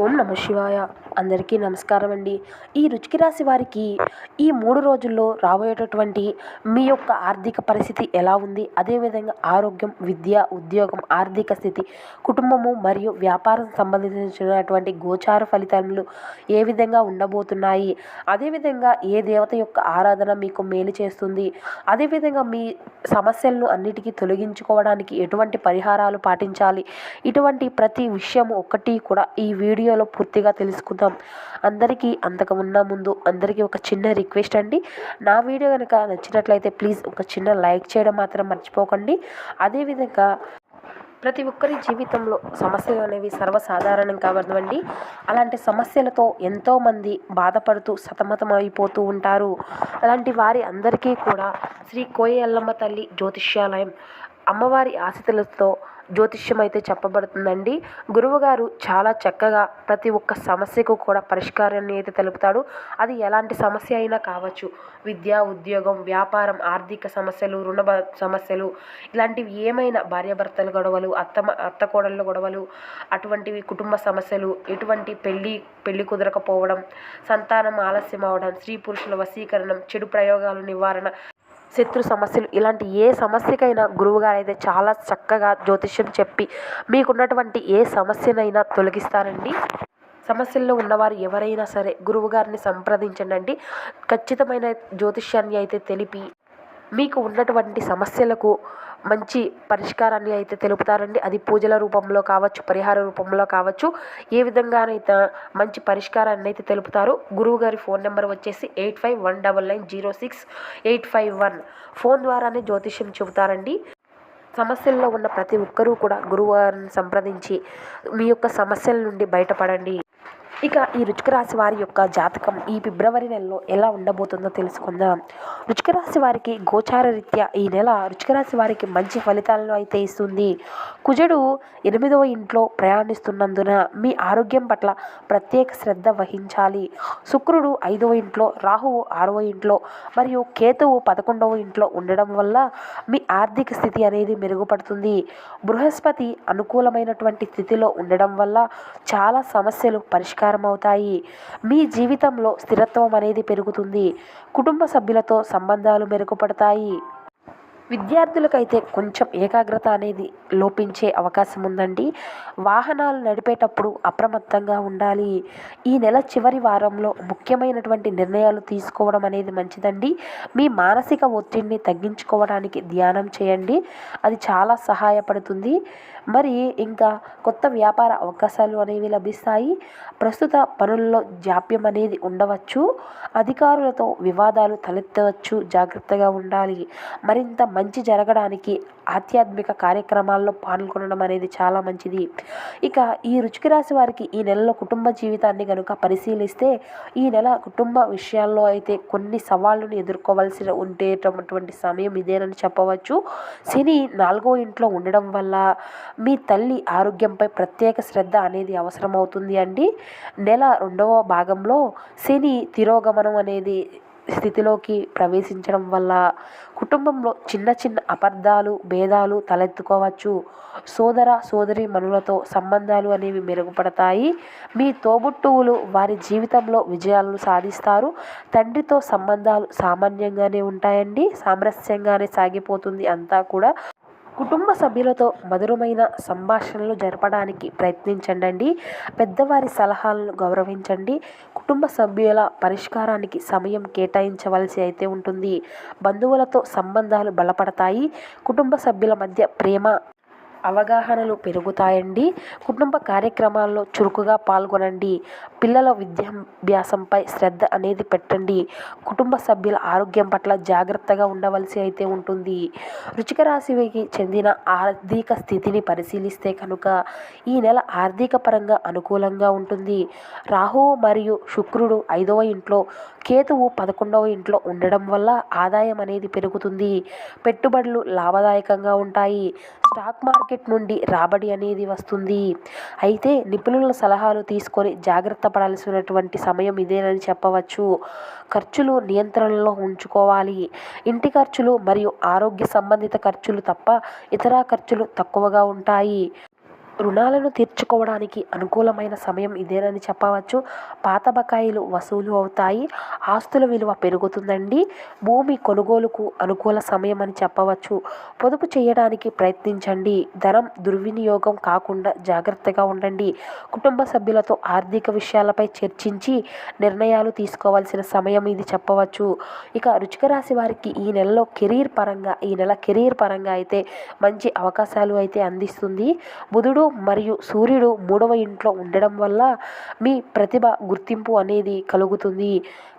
我们那么需要呀 అందరికీ నమస్కారం అండి. ఈ రుచికి రాశి వారికి ఈ మూడు రోజుల్లో రాబోయేటటువంటి మీ యొక్క ఆర్థిక పరిస్థితి ఎలా ఉంది? అదేవిధంగా ఆరోగ్యం విద్య ఉద్యోగం ఆర్థిక స్థితి కుటుంబము మరియు వ్యాపారం సంబంధించినటువంటి గోచార ఫలితాలు ఏ విధంగా ఉండబోతున్నాయి? అదేవిధంగా ఏ దేవత యొక్క ఆరాధన మీకు మేలు చేస్తుంది? అదేవిధంగా మీ సమస్యలను అన్నిటికీ తొలగించుకోవడానికి ఎటువంటి పరిహారాలు పాటించాలి? ఇటువంటి ప్రతి విషయం ఒక్కటి కూడా ఈ వీడియోలో పూర్తిగా తెలుసుకుందాం. అందరికీ అంతకుమున్న ముందు అందరికీ ఒక చిన్న రిక్వెస్ట్ అండి. నా వీడియో కనుక నచ్చినట్లయితే ప్లీజ్ ఒక చిన్న లైక్ చేయడం మాత్రం మర్చిపోకండి. అదేవిధంగా ప్రతి ఒక్కరి జీవితంలో సమస్యలు అనేవి సర్వసాధారణం కావద్దండి అలాంటి సమస్యలతో ఎంతోమంది బాధపడుతూ సతమతం అయిపోతూ ఉంటారు. అలాంటి వారి అందరికీ కూడా శ్రీ కోయల్లమ్మ తల్లి జ్యోతిష్యాలయం అమ్మవారి ఆశతులతో జ్యోతిష్యం అయితే చెప్పబడుతుందండి. గురువుగారు చాలా చక్కగా ప్రతి ఒక్క సమస్యకు కూడా పరిష్కారాన్ని అయితే తెలుపుతాడు. అది ఎలాంటి సమస్య అయినా కావచ్చు. విద్య ఉద్యోగం వ్యాపారం ఆర్థిక సమస్యలు రుణ సమస్యలు ఇలాంటివి ఏమైనా భార్యాభర్తల గొడవలు అత్త అత్త కోడళ్ళ గొడవలు అటువంటివి కుటుంబ సమస్యలు ఎటువంటి పెళ్ళి పెళ్ళి కుదరకపోవడం సంతానం ఆలస్యం అవడం స్త్రీ పురుషుల వశీకరణం చెడు ప్రయోగాలు నివారణ శత్రు సమస్యలు ఇలాంటి ఏ సమస్యకైనా గురువుగారు అయితే చాలా చక్కగా జ్యోతిష్యం చెప్పి మీకున్నటువంటి ఏ సమస్యనైనా తొలగిస్తారండి. సమస్యల్లో ఉన్నవారు ఎవరైనా సరే గురువుగారిని సంప్రదించండి ఖచ్చితమైన జ్యోతిష్యాన్ని అయితే తెలిపి మీకు ఉన్నటువంటి సమస్యలకు మంచి పరిష్కారాన్ని అయితే తెలుపుతారండి. అది పూజల రూపంలో కావచ్చు పరిహార రూపంలో కావచ్చు. ఏ విధంగానైతే మంచి పరిష్కారాన్ని అయితే తెలుపుతారు గురువు గారి ఫోన్ నెంబర్ వచ్చేసి eight five one double nine zero six eight five one. Phone ద్వారానే జ్యోతిష్యం చెబుతారండి. సమస్యల్లో ఉన్న ప్రతి ఒక్కరూ కూడా గురువారిని సంప్రదించి మీ యొక్క సమస్యల నుండి బయటపడండి. ఇక ఈ రుచిక రాశి వారి యొక్క జాతకం ఈ ఫిబ్రవరి నెలలో ఎలా ఉండబోతుందో తెలుసుకుందాం. రుచిక రాశి వారికి గోచార రీత్యా ఈ నెల రుచిక రాశి వారికి మంచి ఫలితాలను అయితే ఇస్తుంది. కుజుడు ఎనిమిదవ ఇంట్లో ప్రయాణిస్తున్నందున మీ ఆరోగ్యం పట్ల ప్రత్యేక శ్రద్ధ వహించాలి. శుక్రుడు ఐదవ ఇంట్లో రాహువు ఆరవ ఇంట్లో మరియు కేతువు పదకొండవ ఇంట్లో ఉండడం వల్ల మీ ఆర్థిక స్థితి అనేది మెరుగుపడుతుంది. బృహస్పతి అనుకూలమైనటువంటి స్థితిలో ఉండడం వల్ల చాలా సమస్యలు పరిష్కారం అవుతాయి మీ జీవితంలో స్థిరత్వం అనేది పెరుగుతుంది. కుటుంబ సభ్యులతో సంబంధాలు మెరుగుపడతాయి. విద్యార్థులకైతే కొంచెం ఏకాగ్రత అనేది లోపించే అవకాశం ఉందండి. వాహనాలు నడిపేటప్పుడు అప్రమత్తంగా ఉండాలి. ఈ నెల చివరి వారంలో ముఖ్యమైనటువంటి నిర్ణయాలు తీసుకోవడం అనేది మంచిదండి. మీ మానసిక ఒత్తిడిని తగ్గించుకోవడానికి ధ్యానం చేయండి. అది చాలా సహాయపడుతుంది. మరి ఇంకా కొత్త వ్యాపార అవకాశాలు అనేవి లభిస్తాయి. ప్రస్తుత పనుల్లో జాప్యం అనేది ఉండవచ్చు. అధికారులతో వివాదాలు తలెత్తవచ్చు. జాగ్రత్తగా ఉండాలి. మరింత మంచి జరగడానికి ఆధ్యాత్మిక కార్యక్రమాల్లో పాల్గొనడం అనేది చాలా మంచిది. ఇక ఈ రుచికి రాశి వారికి ఈ నెలలో కుటుంబ జీవితాన్ని కనుక పరిశీలిస్తే ఈ నెల కుటుంబ విషయాల్లో అయితే కొన్ని సవాళ్ళను ఎదుర్కోవాల్సి ఉండేటటువంటి సమయం ఇదేనని చెప్పవచ్చు. శని నాలుగో ఇంట్లో ఉండడం వల్ల మీ తల్లి ఆరోగ్యంపై ప్రత్యేక శ్రద్ధ అనేది అవసరమవుతుంది అండి. నెల రెండవ భాగంలో శని తిరోగమనం అనేది స్థితిలోకి ప్రవేశించడం వల్ల కుటుంబంలో చిన్న చిన్న అపార్థాలు భేదాలు తలెత్తుకోవచ్చు. సోదర సోదరి మనులతో సంబంధాలు అనేవి మెరుగుపడతాయి. మీ తోబుట్టువులు వారి జీవితంలో విజయాలను సాధిస్తారు. తండ్రితో సంబంధాలు సామాన్యంగానే ఉంటాయండి. సామరస్యంగానే సాగిపోతుంది అంతా కూడా. కుటుంబ సభ్యులతో మధురమైన సంభాషణలు జరపడానికి ప్రయత్నించండి పెద్దవారి సలహాలను గౌరవించండి. కుటుంబ సభ్యుల పరిష్కారానికి సమయం కేటాయించవలసి అయితే ఉంటుంది. బంధువులతో సంబంధాలు బలపడతాయి. కుటుంబ సభ్యుల మధ్య ప్రేమ అవగాహనలు పెరుగుతాయండి. కుటుంబ కార్యక్రమాల్లో చురుకుగా పాల్గొనండి. పిల్లల విద్యాభ్యాసంపై శ్రద్ధ అనేది పెట్టండి. కుటుంబ సభ్యుల ఆరోగ్యం పట్ల జాగ్రత్తగా ఉండవలసి అయితే ఉంటుంది. రుచిక రాశికి చెందిన ఆర్థిక స్థితిని పరిశీలిస్తే కనుక ఈ నెల ఆర్థిక పరంగా అనుకూలంగా ఉంటుంది. రాహు మరియు శుక్రుడు ఐదవ ఇంట్లో కేతువు పదకొండవ ఇంట్లో ఉండడం వల్ల ఆదాయం అనేది పెరుగుతుంది. పెట్టుబడులు లాభదాయకంగా ఉంటాయి. స్టాక్ మార్కెట్ నుండి రాబడి అనేది వస్తుంది. అయితే నిపుణుల సలహాలు తీసుకొని జాగ్రత్త పడాల్సినటువంటి సమయం ఇదేనని చెప్పవచ్చు. ఖర్చులు నియంత్రణలో ఉంచుకోవాలి. ఇంటి ఖర్చులు మరియు ఆరోగ్య సంబంధిత ఖర్చులు తప్ప ఇతర ఖర్చులు తక్కువగా ఉంటాయి. రుణాలను తీర్చుకోవడానికి అనుకూలమైన సమయం ఇదేనని చెప్పవచ్చు. పాత బకాయిలు వసూలు అవుతాయి. ఆస్తుల విలువ పెరుగుతుందండి. భూమి కొనుగోలుకు అనుకూల సమయం అని చెప్పవచ్చు. పొదుపు చేయడానికి ప్రయత్నించండి. ధనం దుర్వినియోగం కాకుండా జాగ్రత్తగా ఉండండి. కుటుంబ సభ్యులతో ఆర్థిక విషయాలపై చర్చించి నిర్ణయాలు తీసుకోవాల్సిన సమయం ఇది చెప్పవచ్చు. ఇక రుచిక రాశి వారికి ఈ నెలలో కెరీర్ పరంగా ఈ నెల కెరీర్ పరంగా అయితే మంచి అవకాశాలు అయితే అందిస్తుంది. బుధుడు మరియు సూర్యుడు మూడవ ఇంట్లో ఉండడం వల్ల మీ ప్రతిభ గుర్తింపు అనేది కలుగుతుంది.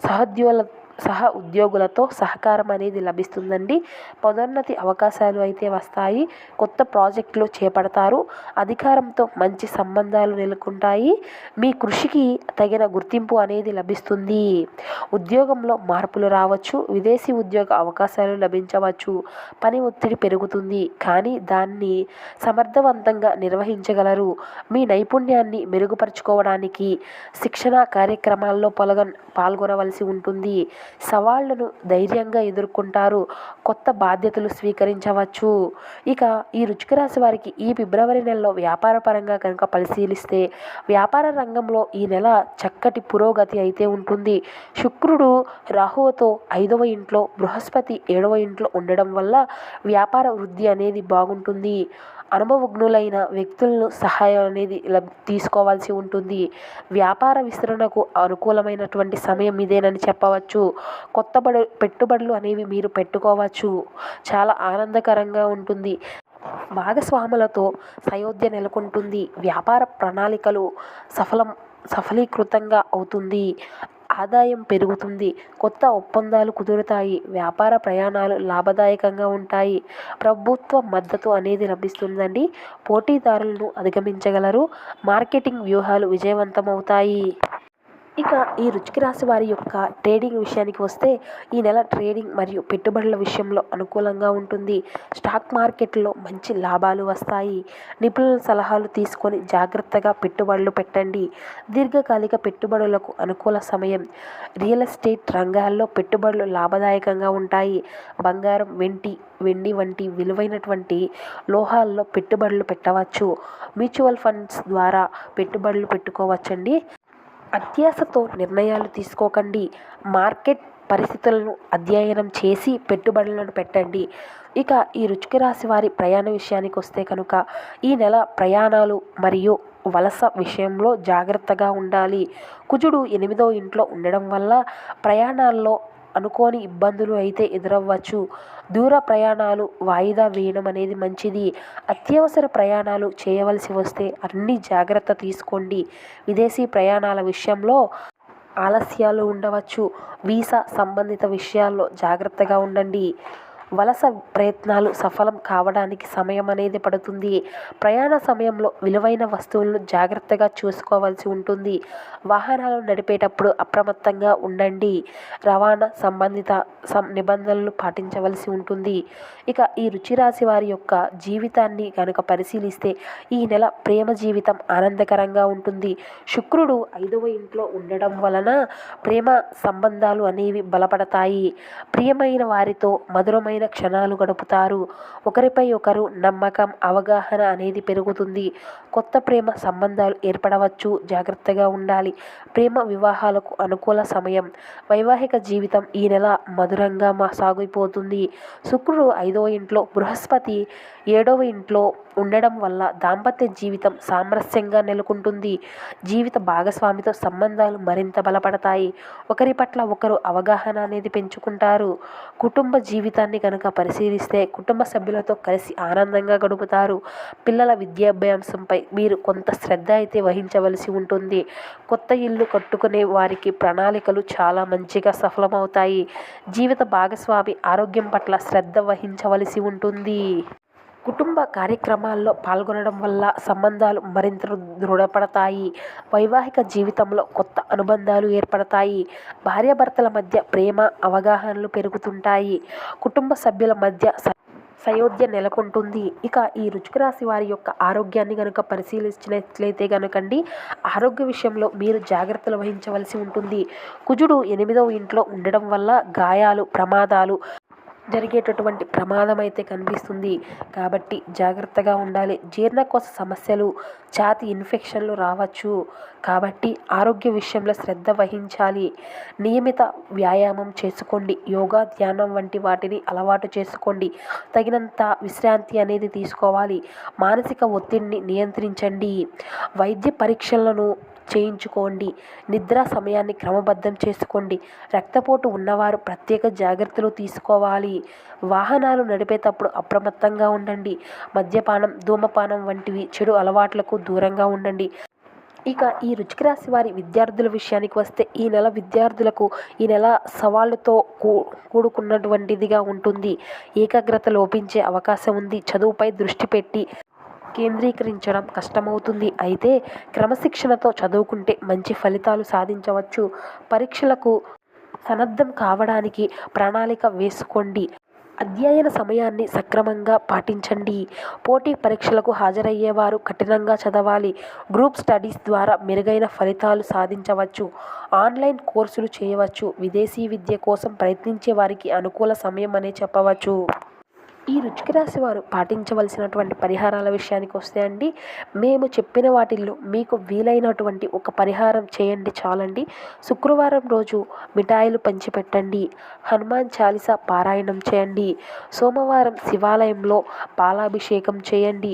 సహోద్యోగుల సహ ఉద్యోగులతో సహకారం అనేది లభిస్తుందండి. పదోన్నతి అవకాశాలు అయితే వస్తాయి. కొత్త ప్రాజెక్టులు చేపడతారు. అధికారంతో మంచి సంబంధాలు నెలకొంటాయి. మీ కృషికి తగిన గుర్తింపు అనేది లభిస్తుంది. ఉద్యోగంలో మార్పులు రావచ్చు. విదేశీ ఉద్యోగ అవకాశాలు లభించవచ్చు. పని ఒత్తిడి పెరుగుతుంది. కానీ దాన్ని సమర్థవంతంగా నిర్వహించగలరు. మీ నైపుణ్యాన్ని మెరుగుపరుచుకోవడానికి శిక్షణ కార్యక్రమాల్లో పొలగ పాల్గొనవలసి ఉంటుంది. సవాళ్ళను ధైర్యంగా ఎదుర్కొంటారు. కొత్త బాధ్యతలు స్వీకరించవచ్చు. ఇక ఈ రుచిక రాశి వారికి ఈ ఫిబ్రవరి నెలలో వ్యాపార పరంగా కనుక పరిశీలిస్తే వ్యాపార రంగంలో ఈ నెల చక్కటి పురోగతి అయితే ఉంటుంది. శుక్రుడు రాహువుతో ఐదవ ఇంట్లో బృహస్పతి ఏడవ ఇంట్లో ఉండడం వల్ల వ్యాపార వృద్ధి అనేది బాగుంటుంది. అనుభవజ్ఞులైన వ్యక్తులను సహాయం అనేది తీసుకోవాల్సి ఉంటుంది. వ్యాపార విస్తరణకు అనుకూలమైనటువంటి సమయం ఇదేనని చెప్పవచ్చు. కొత్త బడు పెట్టుబడులు అనేవి మీరు పెట్టుకోవచ్చు. చాలా ఆనందకరంగా ఉంటుంది. భాగస్వాములతో సయోధ్య నెలకొంటుంది. వ్యాపార ప్రణాళికలు సఫలం సఫలీకృతంగా అవుతుంది. ఆదాయం పెరుగుతుంది. కొత్త ఒప్పందాలు కుదురుతాయి. వ్యాపార ప్రయాణాలు లాభదాయకంగా ఉంటాయి. ప్రభుత్వ మద్దతు అనేది లభిస్తుందండి. పోటీదారులను అధిగమించగలరు. మార్కెటింగ్ వ్యూహాలు విజయవంతమవుతాయి. ఇక ఈ రుచికి రాశి వారి యొక్క ట్రేడింగ్ విషయానికి వస్తే ఈ నెల ట్రేడింగ్ మరియు పెట్టుబడుల విషయంలో అనుకూలంగా ఉంటుంది. స్టాక్ మార్కెట్లో మంచి లాభాలు వస్తాయి. నిపుణుల సలహాలు తీసుకొని జాగ్రత్తగా పెట్టుబడులు పెట్టండి. దీర్ఘకాలిక పెట్టుబడులకు అనుకూల సమయం. రియల్ ఎస్టేట్ రంగాల్లో పెట్టుబడులు లాభదాయకంగా ఉంటాయి. బంగారం వెంటి వెండి వంటి విలువైనటువంటి లోహాల్లో పెట్టుబడులు పెట్టవచ్చు. మ్యూచువల్ ఫండ్స్ ద్వారా పెట్టుబడులు పెట్టుకోవచ్చండి. అత్యాశతో నిర్ణయాలు తీసుకోకండి. మార్కెట్ పరిస్థితులను అధ్యయనం చేసి పెట్టుబడులను పెట్టండి. ఇక ఈ రుచికి రాశి వారి ప్రయాణ విషయానికి వస్తే కనుక ఈ నెల ప్రయాణాలు మరియు వలస విషయంలో జాగ్రత్తగా ఉండాలి. కుజుడు ఎనిమిదో ఇంట్లో ఉండడం వల్ల ప్రయాణాల్లో అనుకోని ఇబ్బందులు అయితే ఎదురవ్వచ్చు. దూర ప్రయాణాలు వాయిదా వేయడం అనేది మంచిది. అత్యవసర ప్రయాణాలు చేయవలసి వస్తే అన్ని జాగ్రత్త తీసుకోండి. విదేశీ ప్రయాణాల విషయంలో ఆలస్యాలు ఉండవచ్చు. వీసా సంబంధిత విషయాల్లో జాగ్రత్తగా ఉండండి. వలస ప్రయత్నాలు సఫలం కావడానికి సమయం అనేది పడుతుంది. ప్రయాణ సమయంలో విలువైన వస్తువులను జాగ్రత్తగా చూసుకోవాల్సి ఉంటుంది. వాహనాలు నడిపేటప్పుడు అప్రమత్తంగా ఉండండి. రవాణా సంబంధిత సం నిబంధనలు పాటించవలసి ఉంటుంది. ఇక ఈ రుచిరాశి వారి యొక్క జీవితాన్ని కనుక పరిశీలిస్తే ఈ నెల ప్రేమ జీవితం ఆనందకరంగా ఉంటుంది. శుక్రుడు ఐదవ ఇంట్లో ఉండడం వలన ప్రేమ సంబంధాలు అనేవి బలపడతాయి. ప్రియమైన వారితో మధురమైన విలువైన క్షణాలు గడుపుతారు. ఒకరిపై ఒకరు నమ్మకం అవగాహన అనేది పెరుగుతుంది. కొత్త ప్రేమ సంబంధాలు ఏర్పడవచ్చు. జాగ్రత్తగా ఉండాలి. ప్రేమ వివాహాలకు అనుకూల సమయం. వైవాహిక జీవితం ఈ నెల మధురంగా మా సాగిపోతుంది. శుక్రుడు ఐదవ ఇంట్లో బృహస్పతి ఏడవ ఇంట్లో ఉండడం వల్ల దాంపత్య జీవితం సామరస్యంగా నెలకొంటుంది. జీవిత భాగస్వామితో సంబంధాలు మరింత బలపడతాయి. ఒకరి పట్ల ఒకరు అవగాహన అనేది పెంచుకుంటారు. కుటుంబ జీవితాన్ని కనుక పరిశీలిస్తే కుటుంబ సభ్యులతో కలిసి ఆనందంగా గడుపుతారు. పిల్లల విద్యాభ్యాసంపై మీరు కొంత శ్రద్ధ అయితే వహించవలసి ఉంటుంది. కొత్త ఇల్లు కట్టుకునే వారికి ప్రణాళికలు చాలా మంచిగా సఫలమవుతాయి. జీవిత భాగస్వామి ఆరోగ్యం పట్ల శ్రద్ధ వహించవలసి ఉంటుంది. కుటుంబ కార్యక్రమాల్లో పాల్గొనడం వల్ల సంబంధాలు మరింత దృఢపడతాయి. వైవాహిక జీవితంలో కొత్త అనుబంధాలు ఏర్పడతాయి. భార్యాభర్తల మధ్య ప్రేమ అవగాహనలు పెరుగుతుంటాయి. కుటుంబ సభ్యుల మధ్య సయోధ్య నెలకొంటుంది. ఇక ఈ రుచిక రాశి వారి యొక్క ఆరోగ్యాన్ని కనుక పరిశీలించినట్లయితే కనుకండి ఆరోగ్య విషయంలో మీరు జాగ్రత్తలు వహించవలసి ఉంటుంది. కుజుడు ఎనిమిదవ ఇంట్లో ఉండడం వల్ల గాయాలు ప్రమాదాలు జరిగేటటువంటి ప్రమాదం అయితే కనిపిస్తుంది. కాబట్టి జాగ్రత్తగా ఉండాలి. జీర్ణకోశ సమస్యలు ఛాతి ఇన్ఫెక్షన్లు రావచ్చు. కాబట్టి ఆరోగ్య విషయంలో శ్రద్ధ వహించాలి. నియమిత వ్యాయామం చేసుకోండి. యోగా ధ్యానం వంటి వాటిని అలవాటు చేసుకోండి. తగినంత విశ్రాంతి అనేది తీసుకోవాలి. మానసిక ఒత్తిడిని నియంత్రించండి. వైద్య పరీక్షలను చేయించుకోండి. నిద్ర సమయాన్ని క్రమబద్ధం చేసుకోండి. రక్తపోటు ఉన్నవారు ప్రత్యేక జాగ్రత్తలు తీసుకోవాలి. వాహనాలు నడిపేటప్పుడు అప్రమత్తంగా ఉండండి. మద్యపానం ధూమపానం వంటివి చెడు అలవాట్లకు దూరంగా ఉండండి. ఇక ఈ రుచికి రాశి వారి విద్యార్థుల విషయానికి వస్తే ఈ నెల విద్యార్థులకు ఈ నెల సవాళ్ళతో కూ కూడుకున్నటువంటిదిగా ఉంటుంది. ఏకాగ్రత లోపించే అవకాశం ఉంది. చదువుపై దృష్టి పెట్టి కేంద్రీకరించడం కష్టమవుతుంది. అయితే క్రమశిక్షణతో చదువుకుంటే మంచి ఫలితాలు సాధించవచ్చు. పరీక్షలకు సన్నద్ధం కావడానికి ప్రణాళిక వేసుకోండి. అధ్యయన సమయాన్ని సక్రమంగా పాటించండి. పోటీ పరీక్షలకు హాజరయ్యేవారు కఠినంగా చదవాలి. గ్రూప్ స్టడీస్ ద్వారా మెరుగైన ఫలితాలు సాధించవచ్చు. ఆన్లైన్ కోర్సులు చేయవచ్చు. విదేశీ విద్య కోసం ప్రయత్నించే వారికి అనుకూల సమయం అనే చెప్పవచ్చు. ఈ రుచికి రాసి వారు పాటించవలసినటువంటి పరిహారాల విషయానికి వస్తే అండి మేము చెప్పిన వాటిల్లో మీకు వీలైనటువంటి ఒక పరిహారం చేయండి చాలండి. శుక్రవారం రోజు మిఠాయిలు పంచిపెట్టండి హనుమాన్ చాలీస పారాయణం చేయండి సోమవారం శివాలయంలో పాలాభిషేకం చేయండి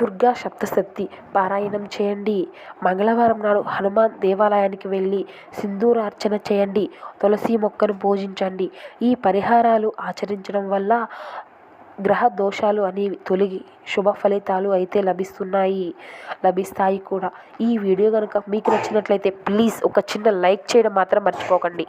దుర్గా సప్తశక్తి పారాయణం చేయండి మంగళవారం నాడు హనుమాన్ దేవాలయానికి వెళ్ళి సింధూరార్చన చేయండి తులసి మొక్కను పూజించండి. ఈ పరిహారాలు ఆచరించడం వల్ల గ్రహ దోషాలు అనేవి తొలగి శుభ ఫలితాలు అయితే లభిస్తున్నాయి లభిస్తాయి కూడా. ఈ వీడియో కనుక మీకు నచ్చినట్లయితే ప్లీజ్ ఒక చిన్న లైక్ చేయడం మాత్రం మర్చిపోకండి.